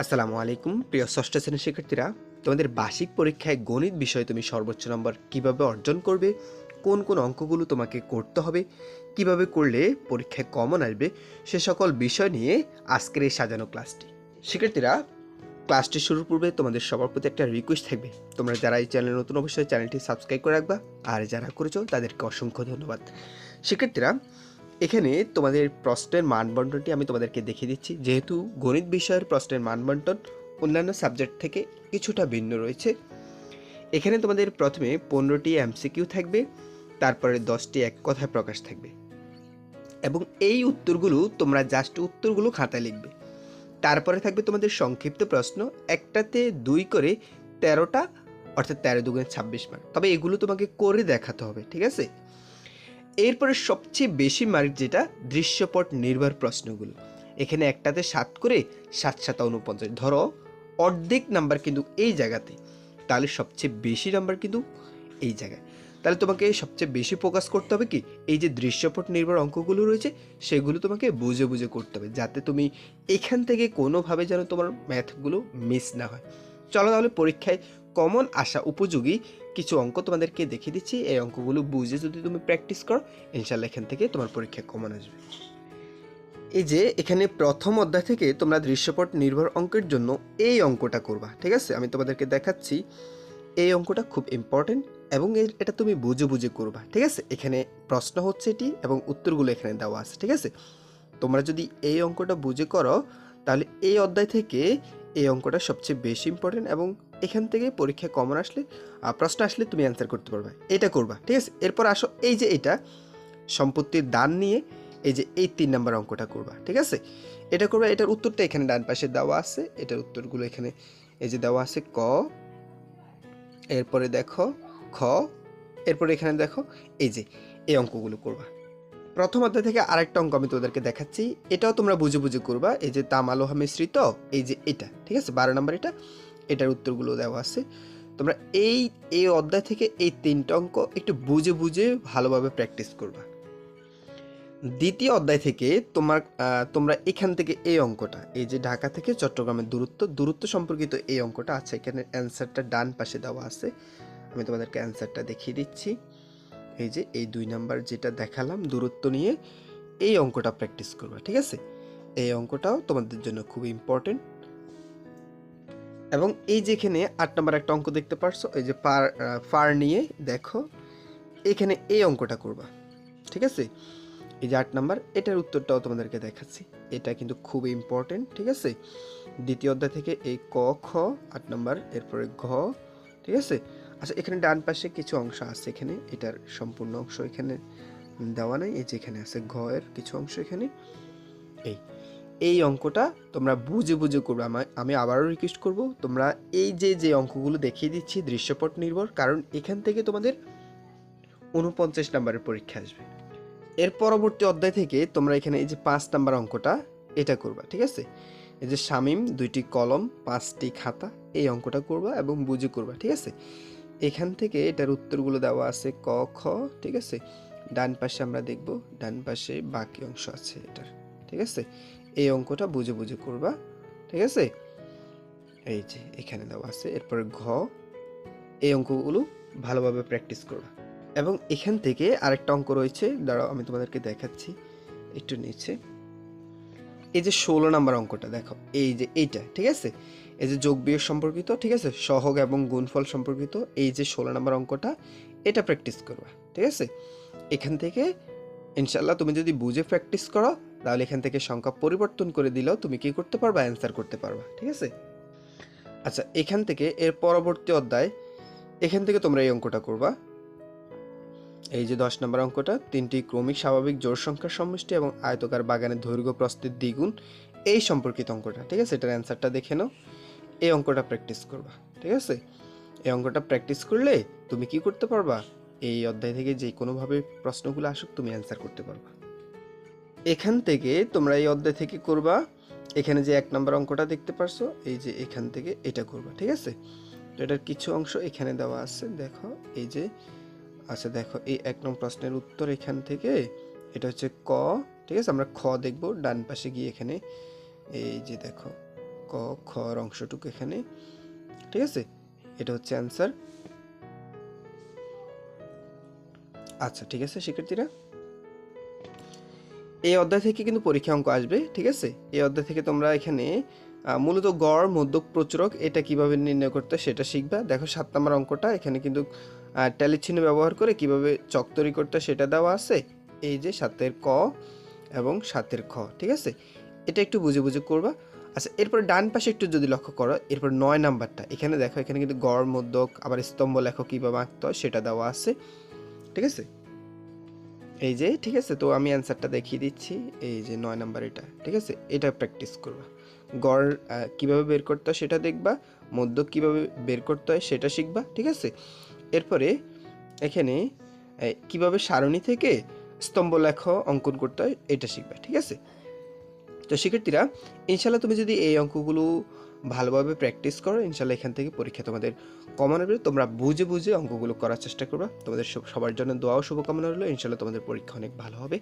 আসসালামু আলাইকুম, প্রিয় ষষ্ঠ শ্রেণির শিক্ষার্থীরা। তোমাদের বার্ষিক পরীক্ষায় গণিত বিষয়ে তুমি সর্বোচ্চ নম্বর কীভাবে অর্জন করবে, কোন কোন অঙ্কগুলো তোমাকে করতে হবে, কীভাবে করলে পরীক্ষায় কমন আসবে, সে সকল বিষয় নিয়ে আজকের এই সাজানো ক্লাসটি। শিক্ষার্থীরা, ক্লাসটি শুরুর পূর্বে তোমাদের সবার প্রতি একটা রিকোয়েস্ট থাকবে। তোমরা যারা এই চ্যানেলে নতুন, অবশ্যই চ্যানেলটি সাবস্ক্রাইব করে রাখবা। আর যারা করেছ, তাদেরকে অসংখ্য ধন্যবাদ। শিক্ষার্থীরা এখানে তোমাদের প্রশ্নের মানবন্টনটি আমি তোমাদেরকে দেখিয়ে দিচ্ছি। যেহেতু গণিত বিষয়ের প্রশ্নের মানবন্টন অন্যান্য সাবজেক্ট থেকে কিছুটা ভিন্ন রয়েছে। এখানে তোমাদের প্রথমে পনেরোটি এমসিকিউ থাকবে, তারপরে দশটি এক কথায় প্রকাশ থাকবে। এবং এই উত্তরগুলো তোমরা জাস্ট উত্তরগুলো খাতায় লিখবে। তারপরে থাকবে তোমাদের সংক্ষিপ্ত প্রশ্ন, একটাতে দুই করে তেরোটা, অর্থাৎ তেরো দুগুণে ছাব্বিশ মার্ক তবে এগুলো তোমাকে করে দেখাতে হবে, ঠিক আছে? এরপরে সবচেয়ে বেশি মার্ক যেটা দৃশ্যপট নির্ভর প্রশ্নগুলো। এখানে একটাতে সাত করে সাত সাত উনপঞ্চাশ ধরো, অর্ধেক নাম্বার কিন্তু এই জায়গাতে। তাহলে সবচেয়ে বেশি নাম্বার কিন্তু এই জায়গায়। তাহলে তোমাকে সবচেয়ে বেশি ফোকাস করতে হবে কি? এই যে দৃশ্যপট নির্ভর অঙ্কগুলো রয়েছে, সেগুলো তোমাকে বুঝে বুঝে করতে হবে, যাতে তুমি এখান থেকে কোনোভাবে যেন তোমার ম্যাথগুলো মিস না হয়। চলো তাহলে পরীক্ষায় কমন আসা উপযোগী কিছু অঙ্ক তোমাদেরকে দেখিয়ে দিচ্ছি। এই অঙ্কগুলো বুঝে যদি তুমি প্র্যাকটিস করো ইনশাল্লাহ এখান থেকে তোমার পরীক্ষায় কমন আসবে। এই যে, এখানে প্রথম অধ্যায় থেকে তোমরা দৃশ্যপট নির্ভর অঙ্কের জন্য এই অঙ্কটা করবা, ঠিক আছে? আমি তোমাদেরকে দেখাচ্ছি। এই অঙ্কটা খুব ইম্পর্টেন্ট এবং এটা তুমি বুঝে বুঝে করবা, ঠিক আছে? এখানে প্রশ্ন হচ্ছে এটি এবং উত্তরগুলো এখানে দেওয়া আছে, ঠিক আছে? তোমরা যদি এই অঙ্কটা বুঝে করো, তাহলে এই অধ্যায় থেকে এই অঙ্কটা সবচেয়ে বেশি ইম্পর্টেন্ট এবং এখান থেকে পরীক্ষায় কমন আসলে প্রশ্ন আসলে তুমি অ্যান্সার করতে পারবে। এটা করবা, ঠিক আছে? এরপর আসো, এই যে এটা, সম্পত্তির দান নিয়ে এই যে এই তিন নাম্বার অঙ্কটা করবা, ঠিক আছে? এটা করবা, এটার উত্তরটা এখানে ডান পাশে দেওয়া আছে, এটার উত্তরগুলো এখানে এই যে দেওয়া আছে ক, এরপরে দেখো খ, এরপরে এখানে দেখো এই যে এই অঙ্কগুলো করবা। প্রথম অধ্যায় থেকে আরেকটা অঙ্ক আমি তোদেরকে দেখাচ্ছি, এটাও তোমরা বুঝে বুঝে করবা, এই যে তামালোহা মিশ্রিত, এই যে এটা, ঠিক আছে? বারো নম্বর এটা। এটার উত্তরগুলো দেওয়া আছে। তোমরা এই এই অধ্যায় থেকে এই তিনটা অঙ্ক একটু বুঝে বুঝে ভালোভাবে প্র্যাকটিস করবা। দ্বিতীয় অধ্যায় থেকে তোমার তোমরা এখান থেকে এই অঙ্কটা, এই যে ঢাকা থেকে চট্টগ্রামের দূরত্ব দূরত্ব সম্পর্কিত এই অঙ্কটা আছে। এখানে অ্যান্সারটা ডান পাশে দেওয়া আছে। আমি তোমাদেরকে অ্যান্সারটা দেখিয়ে দিচ্ছি। এই যে এই দুই নাম্বার যেটা দেখালাম, দূরত্ব নিয়ে এই অঙ্কটা প্র্যাকটিস করবা, ঠিক আছে? এই অঙ্কটাও তোমাদের জন্য খুব ইম্পর্টেন্ট এবং এই যেখানে আট নম্বর একটা অঙ্ক দেখতে পারছ, এই যে পার ফার নিয়ে দেখো, এখানে এই অঙ্কটা করবা, ঠিক আছে? এই যে আট নাম্বার, এটার উত্তরটাও তোমাদেরকে দেখাচ্ছি, এটা কিন্তু খুব ইম্পর্টেন্ট ঠিক আছে? দ্বিতীয় অধ্যায় থেকে এই ক, খ, আট নাম্বার, এরপরে ঘ, ঠিক আছে? আচ্ছা এখানে ডান পাশে কিছু অংশ আছে এখানে, এটার সম্পূর্ণ অংশ এখানে দেওয়া নাই, এই যে এখানে আছে ঘ এর কিছু অংশ এখানে, এই। এই অঙ্কটা তোমরা বুঝে বুঝে করবে। আমি আবারও রিকোয়েস্ট করব, তোমরা এই যে যে অঙ্কগুলো দেখিয়ে দিচ্ছি, দৃশ্যপট নির্ভর, কারণ এখান থেকে তোমাদের উনপঞ্চাশ নাম্বারের পরীক্ষা আসবে। এর পরবর্তী অধ্যায় থেকে তোমরা এখানে এই যে পাঁচ নাম্বার অঙ্কটা, এটা করবা, ঠিক আছে? এই যে শামিম, দুইটি কলম, পাঁচটি খাতা, এই অঙ্কটা করবা এবং বুঝে করবা, ঠিক আছে? এখান থেকে এটার উত্তরগুলো দেওয়া আছে ক, খ, ঠিক আছে? ডান পাশে আমরা দেখব, ডান পাশে বাকি অংশ আছে এটার, ঠিক আছে? এই অঙ্কটা বুঝে বুঝে করবা, ঠিক আছে? এই যে, এখানে দেওয়া আছে, এরপরে ঘ, এই অঙ্কগুলো ভালোভাবে প্র্যাকটিস করবা এবং এখান থেকে আরেকটা অঙ্ক রয়েছে, দাঁড়াও, আমি তোমাদেরকে দেখাচ্ছি, একটু নিচে। এই যে ষোলো নাম্বার অঙ্কটা, দেখো, এই যে এইটা, ঠিক আছে? এই যে যোগ বিয়োগ সম্পর্কিত, ঠিক আছে? সহগ এবং গুণফল সম্পর্কিত, এই যে ষোলো নাম্বার অঙ্কটা, এটা প্র্যাকটিস করবা, ঠিক আছে? এখান থেকে ইনশাল্লাহ তুমি যদি বুঝে প্র্যাকটিস করো তাহলে এখান থেকে সংখ্যা পরিবর্তন করে দিলেও তুমি কি করতে পারবা? অ্যান্সার করতে পারবা, ঠিক আছে? আচ্ছা এখান থেকে এর পরবর্তী অধ্যায়, এখান থেকে তোমরা এই অঙ্কটা করবা। এই যে দশ নম্বর অঙ্কটা, তিনটি ক্রমিক স্বাভাবিক জোড় সংখ্যার সমষ্টি এবং আয়তকার বাগানের দৈর্ঘ্য প্রস্থের দ্বিগুণ, এই সম্পর্কিত অঙ্কটা, ঠিক আছে? এটার অ্যান্সারটা দেখে নাও। এই অঙ্কটা প্র্যাকটিস করবা, ঠিক আছে? এই অঙ্কটা প্র্যাকটিস করলে তুমি কি করতে পারবা? এই অধ্যায় থেকে যে কোনোভাবে প্রশ্নগুলো আসুক, তুমি অ্যান্সার করতে পারবা। এখান থেকে তোমরা এই অধ্যায় থেকে করবা। এখানে যে এক নম্বর অঙ্কটা দেখতে পারছ, এই যে এখান থেকে এটা করবা, ঠিক আছে? তো এটার কিছু অংশ এখানে দেওয়া আছে, দেখো, এই যে আচ্ছা দেখো, এই এক নম্বর প্রশ্নের উত্তর এখান থেকে, এটা হচ্ছে ক, ঠিক আছে? আমরা খ দেখব, ডান পাশে গিয়ে এখানে, এই যে দেখো, ক, খ এর অংশটুকু এখানে, ঠিক আছে? এটা হচ্ছে অ্যান্সার আচ্ছা ঠিক আছে, শিক্ষার্থীরা? এই অধ্যায় থেকে কিন্তু পরীক্ষা অঙ্ক আসবে, ঠিক আছে? এই অধ্যায় থেকে তোমরা এখানে মূলত গড়, মধ্যক, প্রচুরক, এটা কীভাবে নির্ণয় করতে সেটা শিখবা। দেখো সাত নম্বর অঙ্কটা, এখানে কিন্তু ট্যালি চিহ্ন ব্যবহার করে কীভাবে চক তৈরি করতে সেটা দেওয়া আছে। এই যে সাতের ক এবং সাতের খ, ঠিক আছে? এটা একটু বুঝে বুঝে করবা। আচ্ছা এরপর ডান পাশে একটু যদি লক্ষ্য করো, এরপর নয় নাম্বারটা, এখানে দেখো, এখানে কিন্তু গড়, মধ্যক, আবার স্তম্ভ লেখো কীভাবে আঁকতে হয় সেটা দেওয়া আছে, ঠিক আছে? এই যে, ঠিক আছে? তো আমি অ্যান্সারটা দেখিয়ে দিচ্ছি। এই যে, নয় নাম্বার এটা, ঠিক আছে? এটা প্র্যাকটিস করবা। গড় কীভাবে বের করতে হয় সেটা দেখবা, মধ্যক কীভাবে বের করতে হয় সেটা শিখবা, ঠিক আছে? এরপরে এখানে কীভাবে সারণী থেকে স্তম্ভ লেখ অঙ্কন করতে হয় এটা শিখবা, ঠিক আছে? তো শিক্ষার্থীরা ইনশাল্লাহ তুমি যদি এই অঙ্কগুলো ভালোভাবে প্র্যাকটিস করো, ইনশাল্লাহ এখান থেকে পরীক্ষা তোমাদের কমানো হবে তোমরা বুঝে বুঝে অঙ্কগুলো করার চেষ্টা করবা। তোমাদের সবার জন্য দোয়াও শুভকামনা রইল। ইনশাল্লাহ তোমাদের পরীক্ষা অনেক ভালো হবে।